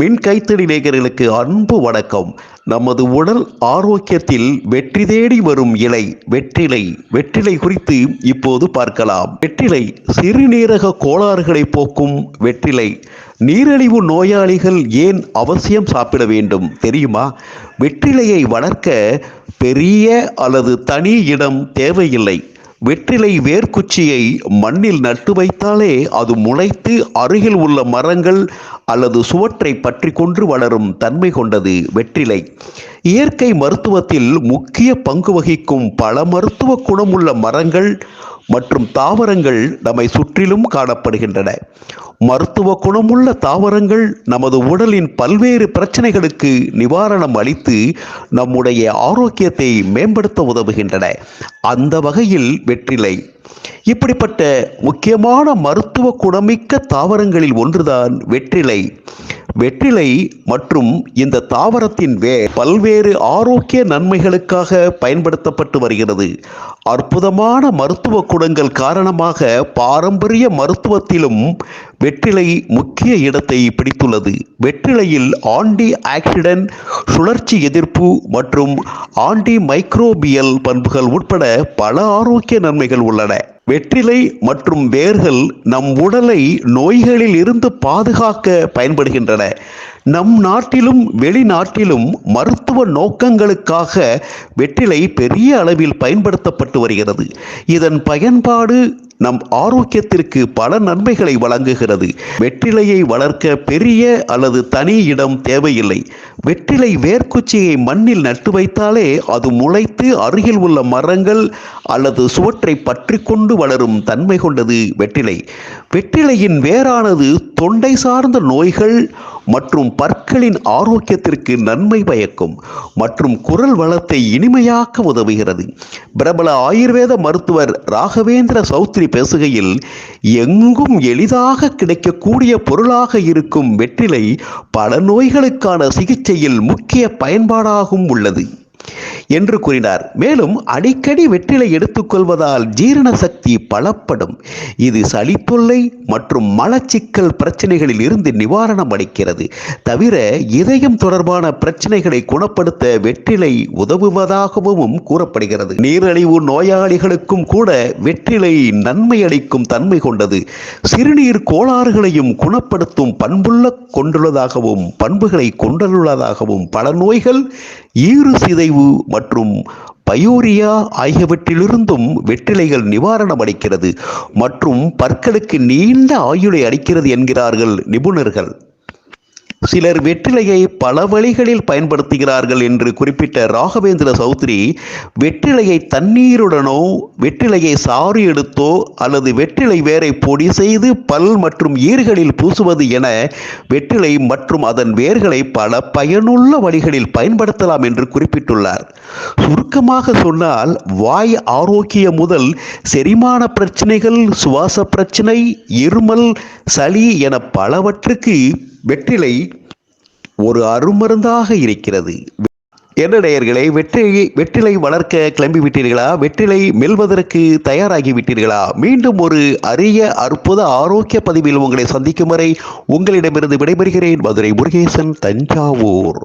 மின் கைத்தடி நேயர்களுக்கு அன்பு வணக்கம். நமது உடல் ஆரோக்கியத்தில் வெற்றி தேடி வரும் இலை வெற்றிலை வெற்றிலை குறித்து இப்போது பார்க்கலாம். வெற்றிலை சிறுநீரக கோளாறுகளை போக்கும் வெற்றிலை. நீரிழிவு நோயாளிகள் ஏன் அவசியம் சாப்பிட வேண்டும் தெரியுமா? வெற்றிலையை வளர்க்க பெரிய அல்லது தனி இடம் தேவையில்லை. வெற்றிலை வேர்க்குச்சியை மண்ணில் நட்டு வைத்தாலே அது முளைத்து அருகில் உள்ள மரங்கள் அல்லது சுவற்றை பற்றி கொண்டு வளரும் தன்மை கொண்டது வெற்றிலை. இயற்கை மருத்துவத்தில் முக்கிய பங்கு வகிக்கும் பல மருத்துவ குணமுள்ள மரங்கள் மற்றும் தாவரங்கள் நம்மை சுற்றிலும் காணப்படுகின்றன. மருத்துவ குணமுள்ள தாவரங்கள் நமது உடலின் பல்வேறு பிரச்சனைகளுக்கு நிவாரணம் அளித்து நம்முடைய ஆரோக்கியத்தை மேம்படுத்த உதவுகின்றன. அந்த வகையில் வெற்றிலை. இப்படிப்பட்ட முக்கியமான மருத்துவ குணமிக்க தாவரங்களில் ஒன்றுதான் வெற்றிலை. வெற்றிலை மற்றும் இந்த தாவரத்தின் வே பல்வேறு ஆரோக்கிய நன்மைகளுக்காக பயன்படுத்தப்பட்டு வருகிறது. அற்புதமான மருத்துவ குணங்கள் காரணமாக பாரம்பரிய மருத்துவத்திலும் வெற்றிலை முக்கிய இடத்தை பிடித்துள்ளது. வெற்றிலையில் ஆன்டி ஆக்சிடென்ட் சுழற்சி எதிர்ப்பு மற்றும் ஆண்டி மைக்ரோபியல் பண்புகள் உட்பட பல ஆரோக்கிய நன்மைகள் உள்ளன. வெற்றிலை மற்றும் வேர்கள் நம் உடலை நோய்களில் இருந்து பாதுகாக்க பயன்படுகின்றன. நம் நாட்டிலும் வெளிநாட்டிலும் மருத்துவ நோக்கங்களுக்காக வெற்றிலை பெரிய அளவில் பயன்படுத்தப்பட்டு வருகிறது. இதன் பயன்பாடு நம் ஆரோக்கியத்திற்கு பல நன்மைகளை வழங்குகிறது. வெற்றிலையை வளர்க்க பெரிய அல்லது தனி இடம் தேவையில்லை. வெற்றிலை வேர்க்குச்சியை மண்ணில் நட்டு வைத்தாலே அது முளைத்து அருகில் உள்ள மரங்கள் அல்லது சுவற்றை பற்றி கொண்டு வளரும் தன்மை கொண்டது வெற்றிலை. வெற்றிலையின் வேரானது தொண்டை சார்ந்த நோய்கள் மற்றும் பற்களின் ஆரோக்கியத்திற்கு நன்மை பயக்கும் மற்றும் குரல் வளத்தை இனிமையாக்க உதவுகிறது. பிரபல ஆயுர்வேத மருத்துவர் ராகவேந்திர சௌத்ரி பேசுகையில் எங்கும் எளிதாக கிடைக்கக்கூடிய பொருளாக இருக்கும் வெற்றிலை பல நோய்களுக்கான சிகிச்சையில் முக்கிய பயன்பாடாகவும் உள்ளது. என்று கூறினார். மேலும் அடிக்கடி வெற்றிலை எடுத்துக்கொள்வதால் ஜீரண சக்தி பலப்படும். இது சளித்தொல்லை மற்றும் மலச்சிக்கல் பிரச்சனைகளில் இருந்து நிவாரணம் அளிக்கிறது. தவிர இதயம் தொடர்பான பிரச்சனைகளை குணப்படுத்த வெற்றிலை உதவுவதாகவும் கூறப்படுகிறது. நீரழிவு நோயாளிகளுக்கும் கூட வெற்றிலை நன்மை அளிக்கும் தன்மை கொண்டது. சிறுநீர் கோளாறுகளையும் குணப்படுத்தும் பண்புள்ள கொண்டுள்ளதாகவும் பண்புகளை கொண்டுள்ளதாகவும் பல நோய்கள் ஈறு சிதைவு மற்றும் பயோரியா ஆகியவற்றிலிருந்தும் வெற்றிலைகள் நிவாரணம் அளிக்கிறது மற்றும் பற்களுக்கு நீண்ட ஆயுளை அளிக்கிறது என்கிறார்கள் நிபுணர்கள். சிலர் வெற்றிலையை பல வழிகளில் பயன்படுத்துகிறார்கள் என்று குறிப்பிட்ட ராகவேந்திர சௌத்ரி வெற்றிலையை தண்ணீருடனோ வெற்றிலையை சாறு எடுத்தோ அல்லது வெற்றிலை வேரை பொடி செய்து பல் மற்றும் ஈர்களில் பூசுவது என வெற்றிலை மற்றும் அதன் வேர்களை பல பயனுள்ள வழிகளில் பயன்படுத்தலாம் என்று குறிப்பிட்டுள்ளார். சுருக்கமாக சொன்னால் வாய் ஆரோக்கியம் முதல் செரிமான பிரச்சனைகள் சுவாச பிரச்சனை இருமல் சளி என பலவற்றுக்கு வெற்றிலை ஒரு அருமருந்தாக இருக்கிறது. என்ன நேயர்களே வெற்றிலை வெற்றிலை வளர்க்க கிளம்பி விட்டீர்களா? வெற்றிலை மெல்வதற்கு தயாராகி விட்டீர்களா? மீண்டும் ஒரு அரிய அற்புத ஆரோக்கிய பதிவில் உங்களை சந்திக்கும் வரை உங்களிடமிருந்து விடைபெறுகிறேன். மதுரை முருகேசன் தஞ்சாவூர்.